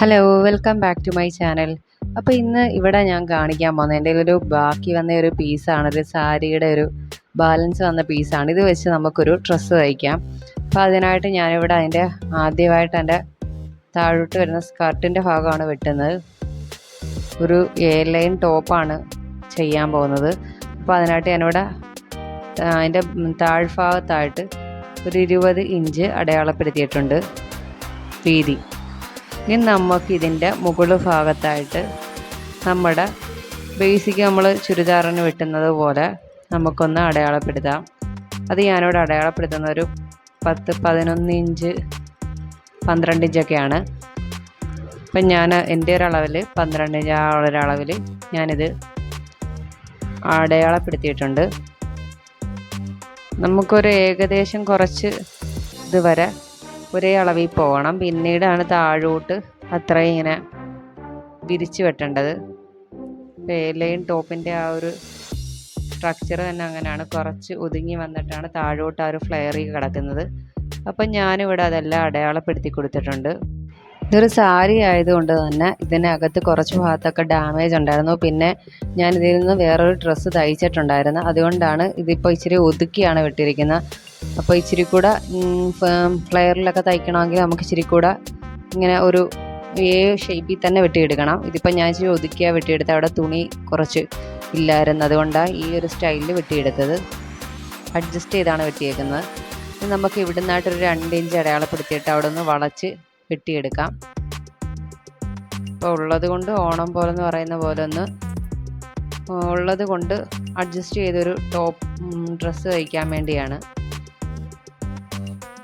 Hello welcome back to my channel അപ്പോൾ ഇന്ന് ഇവിടെ ഞാൻ കാണിക്കാൻ പോകുന്നത് എന്റെ ഒരു ബാക്കി വന്ന ഒരു പീസാണ്. ഒരു സാരിയുടെ ഒരു ബാലൻസ് വന്ന പീസാണ്. ഇത് വെച്ച് നമുക്കൊരു ഡ്രസ്സ് തയ്ക്കാം. അപ്പോൾ അതിനായിട്ട് ഞാനിവിടെ അതിന്റെ ആദ്യമായിട്ട് എന്റെ താഴോട്ട് വരുന്ന സ്കർട്ടിന്റെ ഭാഗമാണ് വെട്ടുന്നത്. ഒരു എയർ ലൈൻ ടോപ്പാണ് ചെയ്യാൻ പോകുന്നത്. അപ്പോൾ അതിനായിട്ട് ഞാനിവിടെ അതിന്റെ താഴ്ഭാഗത്തായിട്ട് ഒരു ഇരുപത് ഇഞ്ച് അടയാളപ്പെടുത്തിയിട്ടുണ്ട്. വീതി. ഇനി നമുക്ക് ഇതിന്റെ മുകൾ ഭാഗത്തായിട്ട് നമ്മുടെ ബേസിക് നമ്മൾ ചുരിദാറിന് വെട്ടുന്നത് പോലെ നമുക്കൊന്ന് അടയാളപ്പെടുത്താം. അത് ഞാനിവിടെ അടയാളപ്പെടുത്തുന്ന ഒരു പത്ത് പതിനൊന്ന് ഇഞ്ച് പന്ത്രണ്ട് ഇഞ്ചൊക്കെയാണ് അപ്പം ഞാൻ എന്റെ ഒരളവിൽ പന്ത്രണ്ട് ഇഞ്ച് ആ ഒരളവിൽ ഞാനിത് അടയാളപ്പെടുത്തിയിട്ടുണ്ട്. നമുക്കൊരു ഏകദേശം കുറച്ച് ഇതുവരെ ഒരേ അളവിൽ പോകണം. പിന്നീടാണ് താഴോട്ട് അത്രയും ഇങ്ങനെ വിരിച്ച് വെട്ടേണ്ടത്. ലൈൻ ടോപ്പിന്റെ ആ ഒരു സ്ട്രക്ചർ തന്നെ അങ്ങനെയാണ്. കുറച്ച് ഒതുങ്ങി വന്നിട്ടാണ് താഴോട്ട് ആ ഒരു ഫ്ലെയറി കിടക്കുന്നത്. അപ്പം ഞാനിവിടെ അതെല്ലാം അടയാളപ്പെടുത്തി കൊടുത്തിട്ടുണ്ട്. ഇതൊരു സാരി ആയതുകൊണ്ട് തന്നെ ഇതിനകത്ത് കുറച്ച് ഭാഗത്തൊക്കെ ഡാമേജ് ഉണ്ടായിരുന്നു. പിന്നെ ഞാൻ ഇതിൽ നിന്ന് വേറൊരു ഡ്രസ്സ് തയ്ച്ചിട്ടുണ്ടായിരുന്നു. അതുകൊണ്ടാണ് ഇതിപ്പോൾ ഇച്ചിരി ഒതുക്കിയാണ് വിട്ടിരിക്കുന്നത്. അപ്പോൾ ഇച്ചിരി കൂടെ ഫ്ലെയറിലൊക്കെ തയ്ക്കണമെങ്കിൽ നമുക്ക് ഇച്ചിരി കൂടെ ഇങ്ങനെ ഒരു ഏ ഷേപ്പിൽ തന്നെ വെട്ടിയെടുക്കണം. ഇതിപ്പോൾ ഞാൻ ഇച്ചിരി ഒതുക്കിയാണ് വെട്ടിയെടുത്തത്. അവിടെ തുണി കുറച്ച് ഇല്ലായിരുന്നു. അതുകൊണ്ടാണ് ഈ ഒരു സ്റ്റൈലിൽ വെട്ടിയെടുത്തത്. അഡ്ജസ്റ്റ് ചെയ്താണ് വെട്ടിയേക്കുന്നത്. ഇനി നമുക്ക് ഇവിടുന്നായിട്ടൊരു രണ്ട് ഇഞ്ച് അടയാളപ്പെടുത്തിയിട്ട് അവിടെ ഒന്ന് വളച്ച് വെട്ടിയെടുക്കാം. ഇപ്പോൾ ഉള്ളത് കൊണ്ട് ഓണം പോലെ എന്ന് പറയുന്ന പോലെ ഒന്ന് ഉള്ളത് കൊണ്ട് അഡ്ജസ്റ്റ് ചെയ്തൊരു ടോപ്പ് ഡ്രസ്സ് തയ്ക്കാൻ വേണ്ടിയാണ്.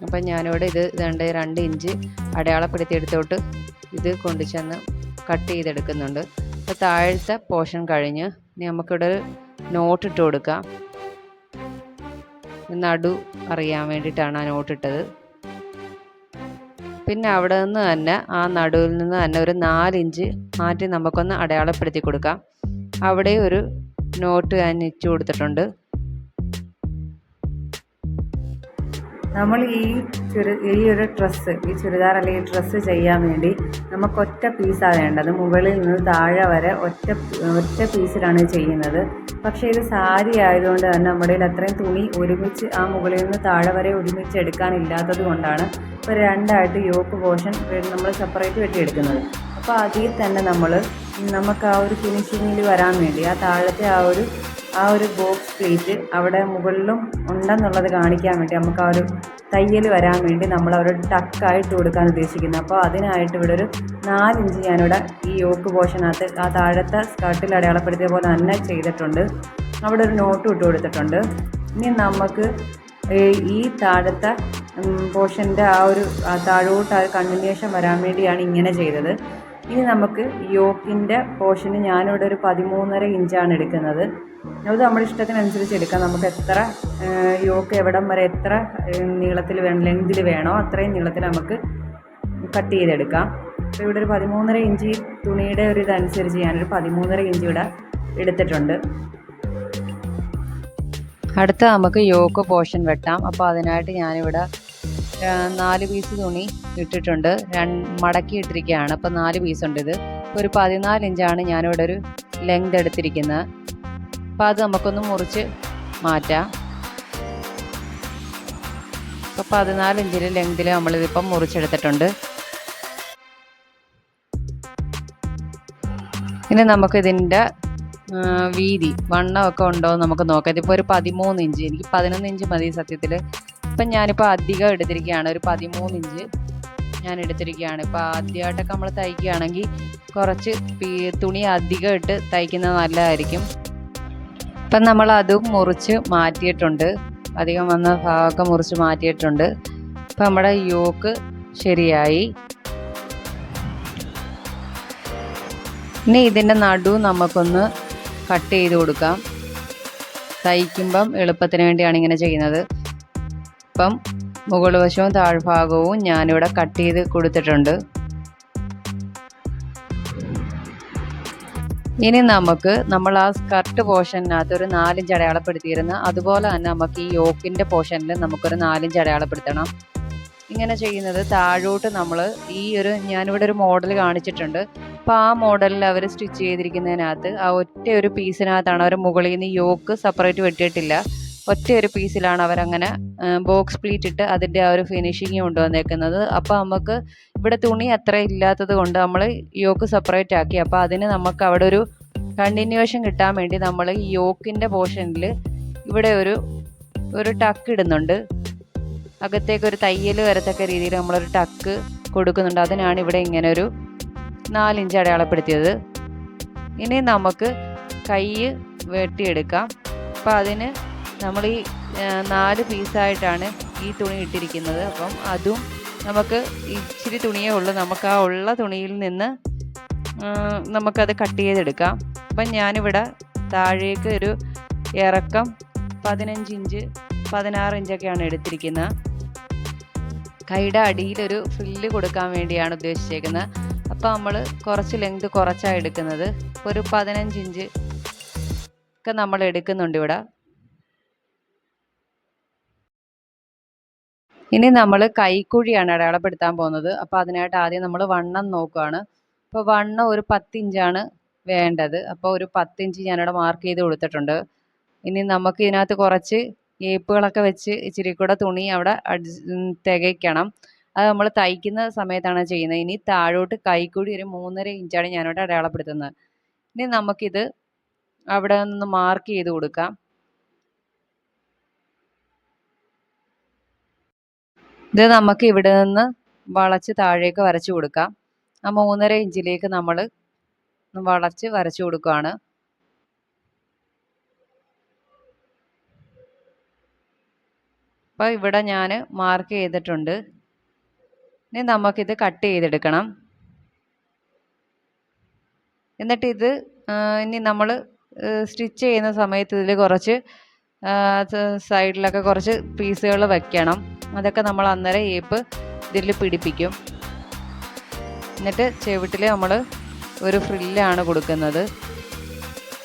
അപ്പം ഞാനിവിടെ ഇത് രണ്ട് രണ്ട് ഇഞ്ച് അടയാളപ്പെടുത്തിയെടുത്തോട്ട് ഇത് കൊണ്ടു ചെന്ന് കട്ട് ചെയ്തെടുക്കുന്നുണ്ട്. അപ്പോൾ താഴത്തെ പോർഷൻ കഴിഞ്ഞ് ഇനി നമുക്കിവിടെ ഒരു നോട്ട് ഇട്ട് കൊടുക്കാം. നടു അറിയാൻ വേണ്ടിയിട്ടാണ് ആ നോട്ട് ഇട്ടത്. പിന്നെ അവിടെ നിന്ന് തന്നെ ആ നടുവിൽ നിന്ന് തന്നെ ഒരു നാലിഞ്ച് മാറ്റി നമുക്കൊന്ന് അടയാളപ്പെടുത്തി കൊടുക്കാം. അവിടെ ഒരു നോട്ട് ഞാൻ ഇച്ചു കൊടുത്തിട്ടുണ്ട്. നമ്മൾ ഈ ചുരി ഈ ഒരു ഡ്രസ്സ് ഈ ചുരിദാർ അല്ലെങ്കിൽ ഡ്രസ്സ് ചെയ്യാൻ വേണ്ടി നമുക്ക് ഒറ്റ പീസാണ് വേണ്ടത്. മുകളിൽ നിന്ന് താഴെ വരെ ഒറ്റ ഒറ്റ പീസിലാണ് ചെയ്യുന്നത്. പക്ഷേ ഇത് സാരി ആയതുകൊണ്ട് തന്നെ നമ്മുടെ അത്രയും തുണി ഒരുമിച്ച് ആ മുകളിൽ നിന്ന് താഴെ വരെ ഒരുമിച്ച് എടുക്കാനില്ലാത്തത് കൊണ്ടാണ് ഇപ്പോൾ രണ്ടായിട്ട് യോക്ക് പോർഷൻ നമ്മൾ സെപ്പറേറ്റ് വെട്ടിയെടുക്കുന്നത് അപ്പോൾ അതിൽ തന്നെ നമ്മൾ നമുക്ക് ആ ഒരു ഫിനിഷിങ്ങിൽ വരാൻ വേണ്ടി ആ താഴത്തെ ആ ഒരു ആ ഒരു ബോക്സ് പ്ലേറ്റ് അവിടെ മുകളിലും ഉണ്ടെന്നുള്ളത് കാണിക്കാൻ വേണ്ടി നമുക്ക് ആ ഒരു തയ്യൽ വരാൻ വേണ്ടി നമ്മൾ ഒരു ടക്കായിട്ട് കൊടുക്കാൻ ഉദ്ദേശിക്കുന്നത് അപ്പോൾ അതിനായിട്ട് ഇവിടെ ഒരു നാലിഞ്ച് ഞാനിവിടെ ഈ യോക്ക് പോർഷനകത്ത് ആ താഴത്തെ സ്കർട്ടിൽ അടയാളപ്പെടുത്തിയ പോലെ തന്നെ ചെയ്തിട്ടുണ്ട്. അവിടെ ഒരു നോട്ട് ഇട്ട് കൊടുത്തിട്ടുണ്ട്. ഇനി നമുക്ക് ഈ താഴത്തെ പോർഷന്റെ ആ ഒരു താഴോട്ട് ആ കണ്ടിന്യൂഷൻ വരാൻ വേണ്ടിയാണ് ഇങ്ങനെ ചെയ്തത്. ഇനി നമുക്ക് യോക്കിന്റെ പോർഷന് ഞാനിവിടെ ഒരു പതിമൂന്നര ഇഞ്ചാണ് എടുക്കുന്നത്. അത് നമ്മുടെ ഇഷ്ടത്തിനനുസരിച്ച് എടുക്കാം. നമുക്ക് എത്ര യോക്ക് എവിടം വരെ എത്ര നീളത്തിൽ വേണം ലെങ്തിൽ വേണോ അത്രയും നീളത്തിൽ നമുക്ക് കട്ട് ചെയ്തെടുക്കാം. അപ്പോൾ ഇവിടെ ഒരു പതിമൂന്നര ഇഞ്ച് തുണിയുടെ ഒരു ഇതനുസരിച്ച് ഞാനൊരു പതിമൂന്നര ഇഞ്ച് ഇവിടെ എടുത്തിട്ടുണ്ട്. അടുത്ത നമുക്ക് യോക്ക് പോർഷൻ വെട്ടാം. അപ്പോൾ അതിനായിട്ട് ഞാനിവിടെ നാല് പീസ് തുണി ഇട്ടിട്ടുണ്ട്. മടക്കി ഇട്ടിരിക്കുകയാണ് അപ്പോൾ നാല് പീസ് ഉണ്ട് ഇത്. ഒരു പതിനാല് ഇഞ്ചാണ് ഞാനിവിടെ ഒരു ലെങ്ത് എടുത്തിരിക്കുന്നത്. അപ്പോൾ അത് നമുക്കൊന്ന് മുറിച്ച് മാറ്റാം. അപ്പോൾ പതിനാല് ഇഞ്ചിൽ ലെങ്തിൽ നമ്മളിതിപ്പം മുറിച്ചെടുത്തിട്ടുണ്ട്. ഇനി നമുക്കിതിന്റെ വീതി വണ്ണമൊക്കെ ഉണ്ടോ എന്ന് നമുക്ക് നോക്കാം. ഇതിപ്പോൾ ഒരു പതിമൂന്ന് ഇഞ്ച് എനിക്ക് പതിനൊന്ന് ഇഞ്ച് മതി സത്യത്തിൽ ഇപ്പം ഞാനിപ്പോൾ അധികം എടുത്തിരിക്കുകയാണ്. ഒരു പതിമൂന്ന് ഇഞ്ച് ഞാൻ എടുത്തിരിക്കുകയാണ്. ഇപ്പോൾ ആദ്യമായിട്ടൊക്കെ നമ്മൾ തയ്ക്കുകയാണെങ്കിൽ കുറച്ച് തുണി അധികം ഇട്ട് തയ്ക്കുന്നത് നല്ലതായിരിക്കും. ഇപ്പം നമ്മൾ അതും മുറിച്ച് മാറ്റിയിട്ടുണ്ട്. അധികം വന്ന ഭാഗമൊക്കെ മുറിച്ച് മാറ്റിയിട്ടുണ്ട്. ഇപ്പം നമ്മുടെ യോക്ക് ശരിയായി. ഇനി ഇതിന്റെ നടു നമുക്കൊന്ന് കട്ട് ചെയ്ത് കൊടുക്കാം. തയ്ക്കുമ്പം എളുപ്പത്തിന് വേണ്ടിയാണ് ഇങ്ങനെ ചെയ്യുന്നത്. ഇപ്പം മുകൾ വശവും താഴ്ഭാഗവും ഞാനിവിടെ കട്ട് ചെയ്ത് കൊടുത്തിട്ടുണ്ട്. ഇനി നമുക്ക് നമ്മൾ ആ സ്കർട്ട് പോർഷനകത്ത് ഒരു നാലിഞ്ച് അടയാളപ്പെടുത്തിയിരുന്ന അതുപോലെ തന്നെ നമുക്ക് ഈ യോക്കിന്റെ പോർഷനിൽ നമുക്കൊരു നാലിഞ്ച് അടയാളപ്പെടുത്തണം. ഇങ്ങനെ ചെയ്യുന്നത് താഴോട്ട് നമ്മൾ ഈ ഒരു ഞാനിവിടെ ഒരു മോഡൽ കാണിച്ചിട്ടുണ്ട്. അപ്പോൾ ആ മോഡലിൽ അവർ സ്റ്റിച്ച് ചെയ്തിരിക്കുന്നതിനകത്ത് ആ ഒറ്റ ഒരു പീസിനകത്താണ് അവർ മുകളിൽ നിന്ന് യോക്ക് സെപ്പറേറ്റ് വെട്ടിയിട്ടില്ല. ഒറ്റ ഒരു പീസിലാണ് അവരങ്ങനെ ബോക്സ് പ്ലീറ്റ് ഇട്ട് അതിന്റെ ആ ഒരു ഫിനിഷിങ് കൊണ്ടുവന്നേക്കുന്നത്. അപ്പോൾ നമുക്ക് ഇവിടെ തുണി അത്ര ഇല്ലാത്തത് കൊണ്ട് നമ്മൾ യോക്ക് സെപ്പറേറ്റ് ആക്കി. അപ്പോൾ അതിന് നമുക്ക് അവിടെ ഒരു കണ്ടിന്യൂവേഷൻ കിട്ടാൻ വേണ്ടി നമ്മൾ ഈ യോക്കിന്റെ പോർഷനിൽ ഇവിടെ ഒരു ഒരു ടക്ക് ഇടുന്നുണ്ട്. അകത്തേക്ക് ഒരു തയ്യൽ വരത്തക്ക രീതിയിൽ നമ്മളൊരു ടക്ക് കൊടുക്കുന്നുണ്ട്. അതിനാണ് ഇവിടെ ഇങ്ങനെ ഒരു നാലിഞ്ച് അടയാളപ്പെടുത്തിയത്. ഇനി നമുക്ക് കൈ വെട്ടിയെടുക്കാം. അപ്പം അതിന് നമ്മൾ ഈ നാല് പീസായിട്ടാണ് ഈ തുണി ഇട്ടിരിക്കുന്നത്. അപ്പം അതും നമുക്ക് ഇച്ചിരി തുണിയേ ഉള്ളൂ. നമുക്ക് ആ ഉള്ള തുണിയിൽ നിന്ന് നമുക്കത് കട്ട് ചെയ്തെടുക്കാം. അപ്പം ഞാനിവിടെ താഴേക്ക് ഒരു ഇറക്കം പതിനഞ്ച് ഇഞ്ച് പതിനാറ് ഇഞ്ചൊക്കെയാണ് എടുത്തിരിക്കുന്നത്. കൈയുടെ അടിയിലൊരു ഫില്ല് കൊടുക്കാൻ വേണ്ടിയാണ് ഉദ്ദേശിച്ചേക്കുന്നത്. അപ്പോൾ നമ്മൾ കുറച്ച് ലെങ്ത് കുറച്ചാണ് എടുക്കുന്നത്. ഒരു പതിനഞ്ച് ഇഞ്ച് ഒക്കെ നമ്മൾ എടുക്കുന്നുണ്ട് ഇവിടെ. ഇനി നമ്മൾ കൈക്കുഴിയാണ് അടയാളപ്പെടുത്താൻ പോകുന്നത്. അപ്പോൾ അതിനായിട്ട് ആദ്യം നമ്മൾ വണ്ണം നോക്കുകയാണ് അപ്പോൾ വണ്ണം ഒരു പത്തിഞ്ചാണ് വേണ്ടത്. അപ്പോൾ ഒരു പത്തിഞ്ച് ഞാനിവിടെ മാർക്ക് ചെയ്ത് കൊടുത്തിട്ടുണ്ട്. ഇനി നമുക്ക് ഇതിനകത്ത് കുറച്ച് ഏപ്പുകളൊക്കെ വെച്ച് ഇച്ചിരി കൂടെ തുണി അവിടെ തികയ്ക്കണം. അത് നമ്മൾ തയ്ക്കുന്ന സമയത്താണ് ചെയ്യുന്നത്. ഇനി താഴോട്ട് കൈക്കുഴി ഒരു മൂന്നര ഇഞ്ചാണ് ഞാനിവിടെ അടയാളപ്പെടുത്തുന്നത്. ഇനി നമുക്കിത് അവിടെ നിന്ന് മാർക്ക് ചെയ്ത് കൊടുക്കാം. ഇത് നമുക്ക് ഇവിടെ നിന്ന് വളച്ച് താഴേക്ക് വരച്ചു കൊടുക്കാം. ആ മൂന്നര ഇഞ്ചിലേക്ക് നമ്മൾ വളച്ച് വരച്ചു കൊടുക്കുകയാണ് അപ്പോൾ ഇവിടെ ഞാൻ മാർക്ക് ചെയ്തിട്ടുണ്ട്. ഇനി നമുക്കിത് കട്ട് ചെയ്തെടുക്കണം. എന്നിട്ട് ഇത് ഇനി നമ്മൾ സ്റ്റിച്ച് ചെയ്യുന്ന സമയത്ത് ഇതിൽ കുറച്ച് സൈഡിലൊക്കെ കുറച്ച് പീസുകൾ വെക്കണം. അതൊക്കെ നമ്മൾ അന്നേരം ഏപ്പ് ഇതിൽ പിടിപ്പിക്കും. എന്നിട്ട് ചെവിട്ടിൽ നമ്മൾ ഒരു ഫ്രില്ലാണ് കൊടുക്കുന്നത്.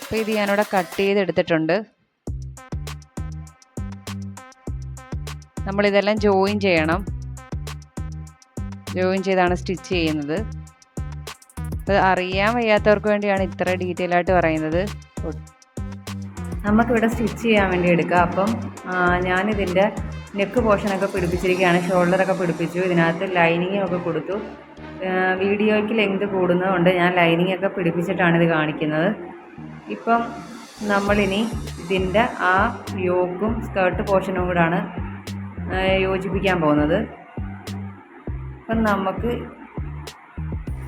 അപ്പോൾ ഇത് ഞാനിവിടെ കട്ട് ചെയ്തെടുത്തിട്ടുണ്ട്. നമ്മളിതെല്ലാം ജോയിൻ ചെയ്യണം. ജോയിൻ ചെയ്താണ് സ്റ്റിച്ച് ചെയ്യുന്നത്. അപ്പോൾ അറിയാൻ വയ്യാത്തവർക്ക് വേണ്ടിയാണ് ഇത്ര ഡീറ്റെയിൽ ആയിട്ട് പറയുന്നത്. നമുക്കിവിടെ സ്റ്റിച്ച് ചെയ്യാൻ വേണ്ടി എടുക്കാം. അപ്പം ഞാനിതിന്റെ നെക്ക് പോർഷനൊക്കെ പിടിപ്പിച്ചിരിക്കുകയാണ് ഷോൾഡറൊക്കെ പിടിപ്പിച്ചു ഇതിനകത്ത് ലൈനിങ്ങും ഒക്കെ കൊടുത്തു വീഡിയോയ്ക്ക് ലെങ്ത് കൂടുന്നതുകൊണ്ട് ഞാൻ ലൈനിങ് ഒക്കെ പിടിപ്പിച്ചിട്ടാണ് ഇത് കാണിക്കുന്നത്. ഇപ്പം നമ്മളിനി ഇതിന്റെ ആ യോക്കും സ്കേർട്ട് പോർഷനും കൂടാണ് യോജിപ്പിക്കാൻ പോകുന്നത്. അപ്പം നമുക്ക്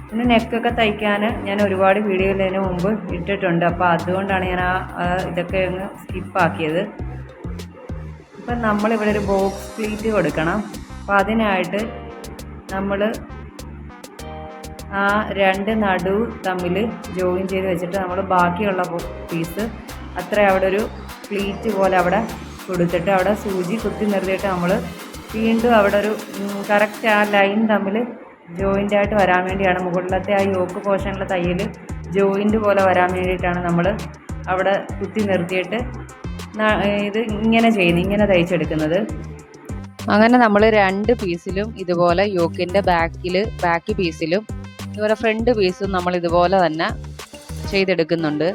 പിന്നെ നെക്കൊക്കെ തയ്ക്കാൻ ഞാൻ ഒരുപാട് വീഡിയോയിൽ ഇതിന് മുമ്പ് ഇട്ടിട്ടുണ്ട്. അപ്പോൾ അതുകൊണ്ടാണ് ഞാൻ ആ ഇതൊക്കെ അങ്ങ് സ്കിപ്പാക്കിയത്. ഇപ്പം നമ്മളിവിടെ ഒരു ബോക്സ് പ്ലീറ്റ് കൊടുക്കണം. അപ്പോൾ അതിനായിട്ട് നമ്മൾ ആ രണ്ട് നടു തമ്മിൽ ജോയിൻ ചെയ്ത് വെച്ചിട്ട് നമ്മൾ ബാക്കിയുള്ള പീസ് അത്ര അവിടെ ഒരു പ്ലീറ്റ് പോലെ അവിടെ കൊടുത്തിട്ട് അവിടെ സൂചി കുത്തി നിർത്തിയിട്ട് നമ്മൾ വീണ്ടും അവിടെ ഒരു കറക്റ്റ് ആ ലൈൻ തമ്മിൽ ജോയിന്റ് ആയിട്ട് വരാൻ വേണ്ടിയാണ്. മുകളിലത്തെ ആ യോക്ക് പോർഷനിലെ തയ്യൽ ജോയിന്റ് പോലെ വരാൻ വേണ്ടിയിട്ടാണ് നമ്മൾ അവിടെ കുത്തി നിർത്തിയിട്ട് ഇത് ഇങ്ങനെ ചെയ്യുന്നത് ഇങ്ങനെ തയ്ച്ചെടുക്കുന്നത്. അങ്ങനെ നമ്മൾ രണ്ട് പീസിലും ഇതുപോലെ യോക്കിന്റെ ബാക്കിൽ ബാക്ക് പീസിലും ഇതുപോലെ ഫ്രണ്ട് പീസും നമ്മൾ ഇതുപോലെ തന്നെ ചെയ്തെടുക്കുന്നുണ്ട്.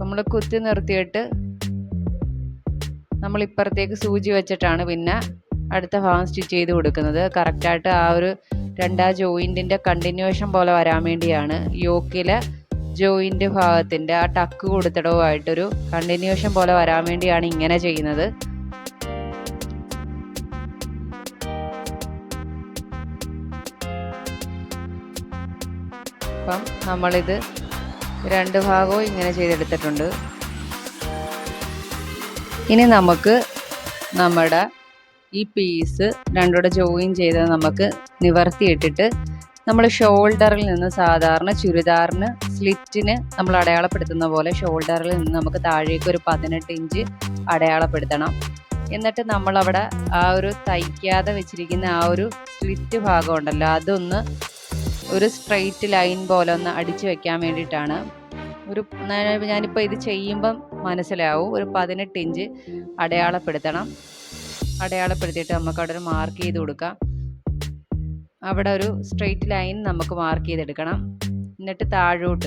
നമ്മൾ കുത്തി നിർത്തിയിട്ട് നമ്മൾ ഇപ്പുറത്തേക്ക് സൂചി വെച്ചിട്ടാണ് പിന്നെ അടുത്ത ഭാഗം സ്റ്റിച്ച് ചെയ്ത് കൊടുക്കുന്നത്. കറക്റ്റായിട്ട് ആ ഒരു രണ്ടാ ജോയിന്റിന്റെ കണ്ടിന്യൂവേഷൻ പോലെ വരാൻ വേണ്ടിയാണ്. യോക്കിലെ ജോയിന്റ് ഭാഗത്തിന്റെ ആ ടക്ക് കൊടുത്തിടവുമായിട്ടൊരു കണ്ടിന്യൂവേഷൻ പോലെ വരാൻ വേണ്ടിയാണ് ഇങ്ങനെ ചെയ്യുന്നത്. അപ്പം നമ്മളിത് രണ്ട് ഭാഗവും ഇങ്ങനെ ചെയ്തെടുത്തിട്ടുണ്ട്. ഇനി നമുക്ക് നമ്മുടെ ഈ പീസ് രണ്ടൂടെ ജോയിൻ ചെയ്ത് നമുക്ക് നിവർത്തിയിട്ടിട്ട് നമ്മൾ ഷോൾഡറിൽ നിന്ന് സാധാരണ ചുരിദാറിന് സ്ലിറ്റിന് നമ്മൾ അടയാളപ്പെടുത്തുന്ന പോലെ ഷോൾഡറിൽ നിന്ന് നമുക്ക് താഴേക്ക് ഒരു പതിനെട്ട് ഇഞ്ച് അടയാളപ്പെടുത്തണം. എന്നിട്ട് നമ്മളവിടെ ആ ഒരു തയ്ക്കാതെ വെച്ചിരിക്കുന്ന ആ ഒരു സ്ലിറ്റ് ഭാഗം ഉണ്ടല്ലോ അതൊന്ന് ഒരു സ്ട്രെയിറ്റ് ലൈൻ പോലെ ഒന്ന് അടിച്ചു വെക്കാൻ വേണ്ടിയിട്ടാണ്. ഒരു ഞാനിപ്പോൾ ഇത് ചെയ്യുമ്പം മനസ്സിലാവും ഒരു പതിനെട്ട് ഇഞ്ച് അടയാളപ്പെടുത്തണം. അടയാളപ്പെടുത്തിയിട്ട് നമുക്ക് അവിടെ ഒരു മാർക്ക് ചെയ്ത് കൊടുക്കാം. അവിടെ ഒരു സ്ട്രെയിറ്റ് ലൈൻ നമുക്ക് മാർക്ക് ചെയ്തെടുക്കണം. എന്നിട്ട് താഴോട്ട്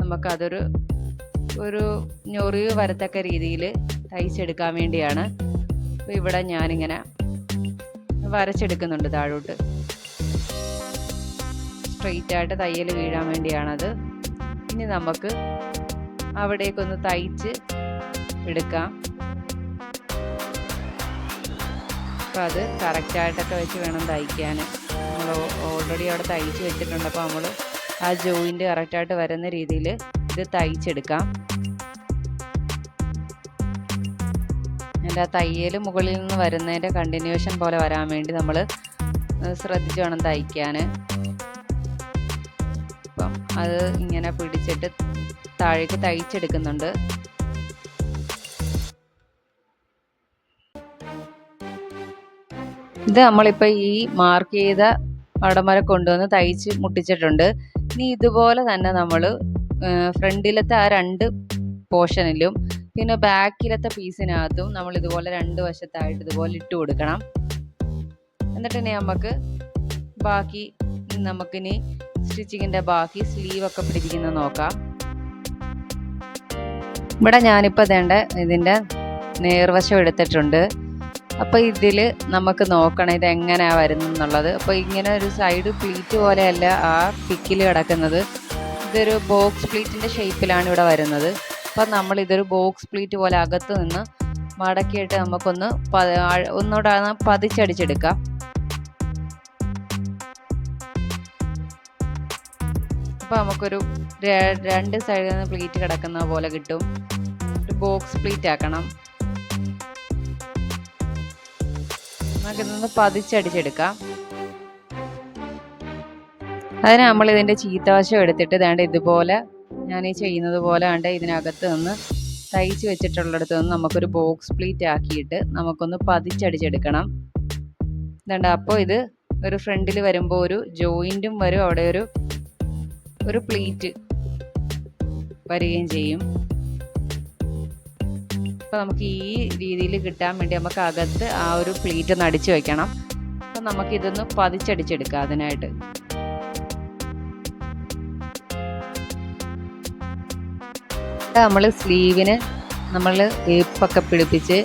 നമുക്കതൊരു ഒരു ഞൊറിവ് വരത്തക്ക രീതിയിൽ തയ്ച്ചെടുക്കാൻ വേണ്ടിയാണ് അപ്പോൾ ഇവിടെ ഞാനിങ്ങനെ വരച്ചെടുക്കുന്നുണ്ട് താഴോട്ട്. സ്ട്രെയിറ്റ് ആയിട്ട് തയ്യൽ വീഴാൻ വേണ്ടിയാണത്. ഇനി നമുക്ക് അവിടേക്കൊന്ന് തയ്ച്ച് എടുക്കാം. അപ്പോൾ അത് കറക്റ്റായിട്ടൊക്കെ വെച്ച് വേണം തയ്ക്കാൻ. നമ്മൾ ഓൾറെഡി അവിടെ തയ്ച്ച് വെച്ചിട്ടുണ്ട്. അപ്പോൾ നമ്മൾ ആ ജോയിന്റ് കറക്റ്റായിട്ട് വരുന്ന രീതിയിൽ ഇത് തയ്ച്ചെടുക്കാം. എന്റെ ആ തയ്യൽ മുകളിൽ നിന്ന് വരുന്നതിന്റെ കണ്ടിന്യൂഷൻ പോലെ വരാൻ വേണ്ടി നമ്മൾ ശ്രദ്ധിച്ച് വേണം തയ്ക്കാൻ. അപ്പം അത് ഇങ്ങനെ പിടിച്ചിട്ട് താഴേക്ക് തയ്ച്ചെടുക്കുന്നുണ്ട്. ഇത് നമ്മളിപ്പോൾ ഈ മാർക്ക് ചെയ്ത അവിടം കൊണ്ടുവന്ന് തയ്ച്ച് മുട്ടിച്ചിട്ടുണ്ട്. ഇനി ഇതുപോലെ തന്നെ നമ്മൾ ഫ്രണ്ടിലത്തെ ആ രണ്ട് പോർഷനിലും പിന്നെ ബാക്കിലത്തെ പീസിനകത്തും നമ്മൾ ഇതുപോലെ രണ്ട് വശത്തായിട്ട് ഇതുപോലെ ഇട്ട് കൊടുക്കണം. എന്നിട്ട് ഇനി നമുക്ക് ബാക്കി നമുക്കിനി സ്റ്റിച്ചിങ്ങിന്റെ ബാക്കി സ്ലീവ് ഒക്കെ പിടിപ്പിക്കുന്നത് നോക്കാം. ഇവിടെ ഞാനിപ്പോൾ വേണ്ട ഇതിന്റെ നേർവശം എടുത്തിട്ടുണ്ട്. അപ്പോൾ ഇതിൽ നമുക്ക് നോക്കണം ഇത് എങ്ങനെയാണ് വരുന്നത് അപ്പോൾ ഇങ്ങനെ ഒരു സൈഡ് പ്ലീറ്റ് പോലെയല്ല ആ പിക്കിൽ കിടക്കുന്നത്. ഇതൊരു ബോക്സ് പ്ലീറ്റിന്റെ ഷേപ്പിലാണ് ഇവിടെ വരുന്നത്. അപ്പോൾ നമ്മൾ ഇതൊരു ബോക്സ് പ്ലീറ്റ് പോലെ അകത്ത് നിന്ന് മടക്കിയിട്ട് നമുക്കൊന്ന് ഒന്നുകൂടെ പതിച്ചടിച്ചെടുക്കാം. അപ്പോൾ നമുക്കൊരു രണ്ട് സൈഡിൽ നിന്ന് പ്ലീറ്റ് കിടക്കുന്ന പോലെ കിട്ടും. ഒരു ബോക്സ് പ്ലീറ്റ് ആക്കണം. നമുക്കിതൊന്ന് പതിച്ചടിച്ചെടുക്കാം. അതിന് നമ്മൾ ഇതിന്റെ ചീത്തവശം എടുത്തിട്ട് വേണ്ട ഇതുപോലെ ഞാൻ ഈ ചെയ്യുന്നത് പോലെ വേണ്ട ഇതിനകത്ത് നിന്ന് തയ്ച്ച് വെച്ചിട്ടുള്ളിടത്ത് നിന്ന് നമുക്കൊരു ബോക്സ് പ്ലീറ്റ് ആക്കിയിട്ട് നമുക്കൊന്ന് പതിച്ചടിച്ചെടുക്കണം. ഇതുണ്ട് അപ്പോൾ ഇത് ഒരു ഫ്രണ്ടിൽ വരുമ്പോൾ ഒരു ജോയിന്റും വരും. അവിടെ ഒരു ഒരു പ്ലീറ്റ് വരികയും ചെയ്യും. അപ്പോൾ നമുക്ക് ഈ രീതിയിൽ കിട്ടാൻ വേണ്ടി നമുക്ക് അകത്ത് ആ ഒരു പ്ലീറ്റ് ഒന്ന് അടിച്ചു വെക്കണം. അപ്പം നമുക്കിതൊന്ന് പതിച്ചടിച്ചെടുക്കാം അതിനായിട്ട്. നമ്മൾ സ്ലീവിന് നമ്മൾ ഏപ്പൊക്കെ പിടിപ്പിച്ച്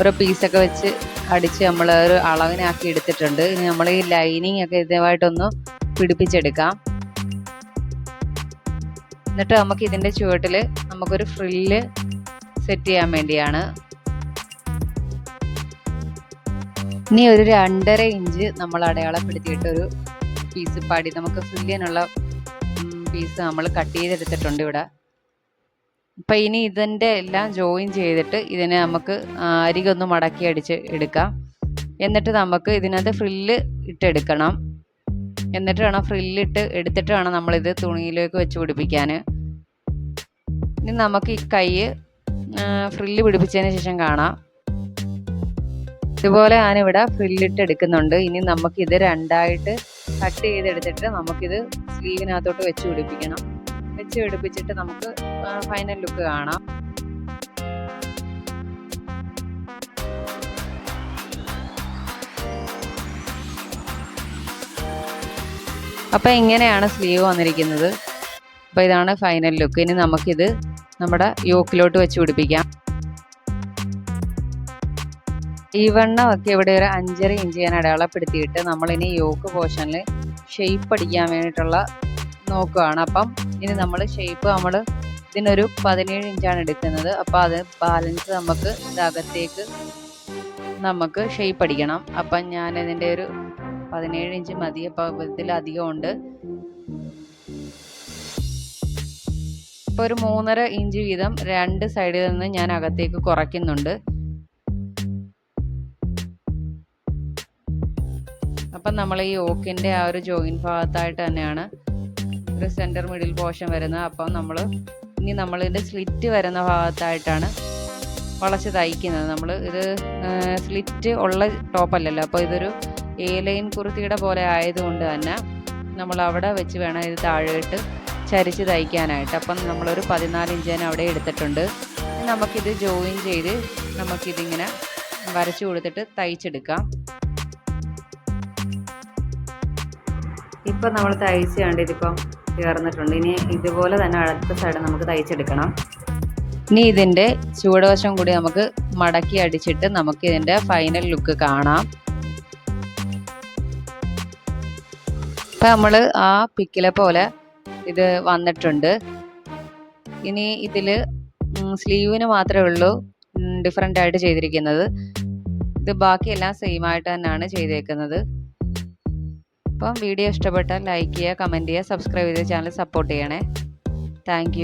ഓരോ പീസൊക്കെ വെച്ച് അടിച്ച് നമ്മൾ ഒരു അളവിനാക്കി എടുത്തിട്ടുണ്ട്. ഇനി നമ്മൾ ഈ ലൈനിങ് ഒക്കെ ഇതുമായിട്ടൊന്ന് പിടിപ്പിച്ചെടുക്കാം. എന്നിട്ട് നമുക്ക് ഇതിന്റെ ചുവട്ടിൽ നമുക്കൊരു ഫ്രില്ല് സെറ്റ് ചെയ്യാൻ വേണ്ടിയാണ്. ഇനി ഒരു രണ്ടര ഇഞ്ച് നമ്മൾ അടയാളപ്പെടുത്തിയിട്ട് ഒരു പീസ് പാടി. നമുക്ക് ഫ്രില്ലിനുള്ള പീസ് നമ്മൾ കട്ട് ചെയ്തെടുത്തിട്ടുണ്ട് ഇവിടെ. അപ്പം ഇനി ഇതിന്റെ എല്ലാം ജോയിൻ ചെയ്തിട്ട് ഇതിനെ നമുക്ക് അരികൊന്ന് മടക്കി അടിച്ച് എടുക്കാം. എന്നിട്ട് നമുക്ക് ഇതിനകത്ത് ഫ്രില്ല് ഇട്ടെടുക്കണം. എന്നിട്ട് വേണം ഫ്രില്ലിട്ട് എടുത്തിട്ട് വേണം നമ്മളിത് തുണിയിലേക്ക് വെച്ച് പിടിപ്പിക്കാൻ ഇനി നമുക്ക് ഈ കൈ ഫ്രില്ല് പിടിപ്പിച്ചതിന് ശേഷം കാണാം. ഇതുപോലെ ഞാനിവിടെ ഫ്രില്ലിട്ട് എടുക്കുന്നുണ്ട്. ഇനി നമുക്കിത് രണ്ടായിട്ട് കട്ട് ചെയ്തെടുത്തിട്ട് നമുക്കിത് സ്ലീവിനകത്തോട്ട് വെച്ച് പിടിപ്പിക്കണം. വെച്ച് പിടിപ്പിച്ചിട്ട് നമുക്ക് ഫൈനൽ ലുക്ക് കാണാം. അപ്പോൾ ഇങ്ങനെയാണ് സ്ലീവ് വന്നിരിക്കുന്നത്. അപ്പോൾ ഇതാണ് ഫൈനൽ ലുക്ക് ഇനി നമുക്കിത് നമ്മുടെ യോക്കിലോട്ട് വെച്ച് പിടിപ്പിക്കാം. ഈ വണ്ണമൊക്കെ ഇവിടെ ഒരു അഞ്ചര ഇഞ്ച് ഞാൻ അടയാളപ്പെടുത്തിയിട്ട് നമ്മളിനി യോക്ക് പോർഷനിൽ ഷെയ്പ്പ് അടിക്കാൻ വേണ്ടിയിട്ടുള്ള നോക്കുകയാണ് അപ്പം ഇനി നമ്മൾ ഷേപ്പ് നമ്മൾ ഇതിനൊരു പതിനേഴ് ഇഞ്ചാണ് എടുക്കുന്നത്. അപ്പോൾ അത് ബാലൻസ് നമുക്ക് ഇതകത്തേക്ക് നമുക്ക് ഷേപ്പ് അടിക്കണം. അപ്പം ഞാൻ ഇതിന്റെ ഒരു പതിനേഴ് ഇഞ്ച് മതി അപ്പോൾ ഇതിലധികം ഉണ്ട്. ഇപ്പോൾ ഒരു മൂന്നര ഇഞ്ച് വീതം രണ്ട് സൈഡിൽ നിന്ന് ഞാൻ അകത്തേക്ക് കുറയ്ക്കുന്നുണ്ട്. അപ്പം നമ്മൾ ഈ ഓക്കിന്റെ ആ ഒരു ജോയിൻ ഭാഗത്തായിട്ട് തന്നെയാണ് ഒരു സെന്റർ മിഡിൽ പോർഷൻ വരുന്നത്. അപ്പം നമ്മൾ ഇനി നമ്മളിതിന്റെ സ്ലിറ്റ് വരുന്ന ഭാഗത്തായിട്ടാണ് വളച്ച് തയ്ക്കുന്നത്. നമ്മൾ ഇത് സ്ലിറ്റ് ഉള്ള ടോപ്പല്ലല്ലോ അപ്പോൾ ഇതൊരു ഏലൈൻ ലൈൻ കുർത്തിയുടെ പോലെ ആയതുകൊണ്ട് തന്നെ നമ്മൾ അവിടെ വെച്ച് വേണം ഇത് താഴെയിട്ട് ചരിച്ച് തയ്ക്കാനായിട്ട്. അപ്പം നമ്മളൊരു പതിനാല് ഇഞ്ച് തന്നെ അവിടെ എടുത്തിട്ടുണ്ട്. നമുക്കിത് ജോയിൻ ചെയ്ത് നമുക്കിതിങ്ങനെ വരച്ചു കൊടുത്തിട്ട് തയ്ച്ചെടുക്കാം. ഇപ്പം നമ്മൾ തയ്ച്ച് കണ്ട് ഇതിപ്പം ചേർന്നിട്ടുണ്ട് ഇനി ഇതുപോലെ തന്നെ അടുത്ത സൈഡ് നമുക്ക് തയ്ച്ചെടുക്കണം. ഇനി ഇതിന്റെ ചുവടുവശം കൂടി നമുക്ക് മടക്കി അടിച്ചിട്ട് നമുക്ക് ഇതിന്റെ ഫൈനൽ ലുക്ക് കാണാം. ഇപ്പം നമ്മൾ ആ പിക്കിലെ പോലെ ഇത് വന്നിട്ടുണ്ട്. ഇനി ഇതിൽ സ്ലീവിന് മാത്രമേ ഉള്ളൂ ഡിഫറെന്റ് ആയിട്ട് ചെയ്തിരിക്കുന്നത്. ഇത് ബാക്കിയെല്ലാം സെയിം ആയിട്ട് തന്നെയാണ് ചെയ്തേക്കുന്നത്. അപ്പം വീഡിയോ ഇഷ്ടപ്പെട്ടാൽ ലൈക്ക് ചെയ്യുക കമന്റ് ചെയ്യുക സബ്സ്ക്രൈബ് ചെയ്ത് ചാനൽ സപ്പോർട്ട് ചെയ്യണേ. താങ്ക്